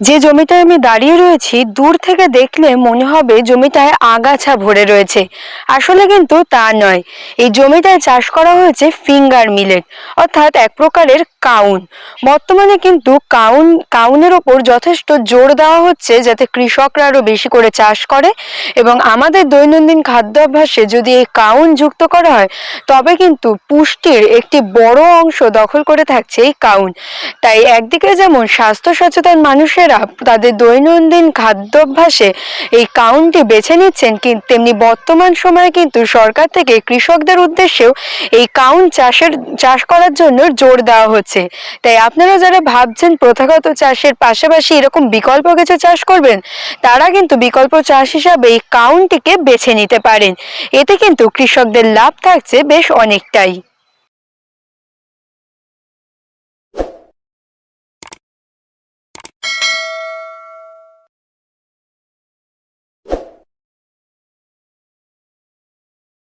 যে জমিটায় আমি দাঁড়িয়ে রয়েছি, দূর থেকে দেখলে মনে হবে জমিটায় আগাছা ভরে রয়েছে। আসলে কিন্তু তা নয়। এই জমিটায় চাষ করা হয়েছে ফিঙ্গার মিলেট, অর্থাৎ এক প্রকারের কাউন। বর্তমানে কিন্তু কাউন, কাউনের ওপর যথেষ্ট জোর দেওয়া হচ্ছে যাতে কৃষকরা আরও বেশি করে চাষ করে এবং আমাদের দৈনন্দিন খাদ্যাভ্যাসে যদি এই কাউন যুক্ত করা হয়, তবে কিন্তু পুষ্টির একটি বড় অংশ দখল করে থাকছে এই কাউন। তাই একদিকে যেমন স্বাস্থ্য সচেতন মানুষেরা তাদের দৈনন্দিন খাদ্যাভ্যাসে এই কাউন্টটি বেছে নিচ্ছেন কিন্তু তেমনি বর্তমান সময়ে কিন্তু সরকার থেকে কৃষকদের উদ্দেশ্যেও এই কাউন্ট চাষের, চাষ করার জন্য জোর দেওয়া হচ্ছে। তাই আপনারা যারা ভাবছেন প্রথাগত চাষের পাশাপাশি এরকম বিকল্প কিছু চাষ করবেন, তারা কিন্তু বিকল্প চাষ হিসাবে এই কাউন্টটিকে বেছে নিতে পারেন। এতে কিন্তু কৃষকদের লাভ থাকছে বেশ অনেকটাই।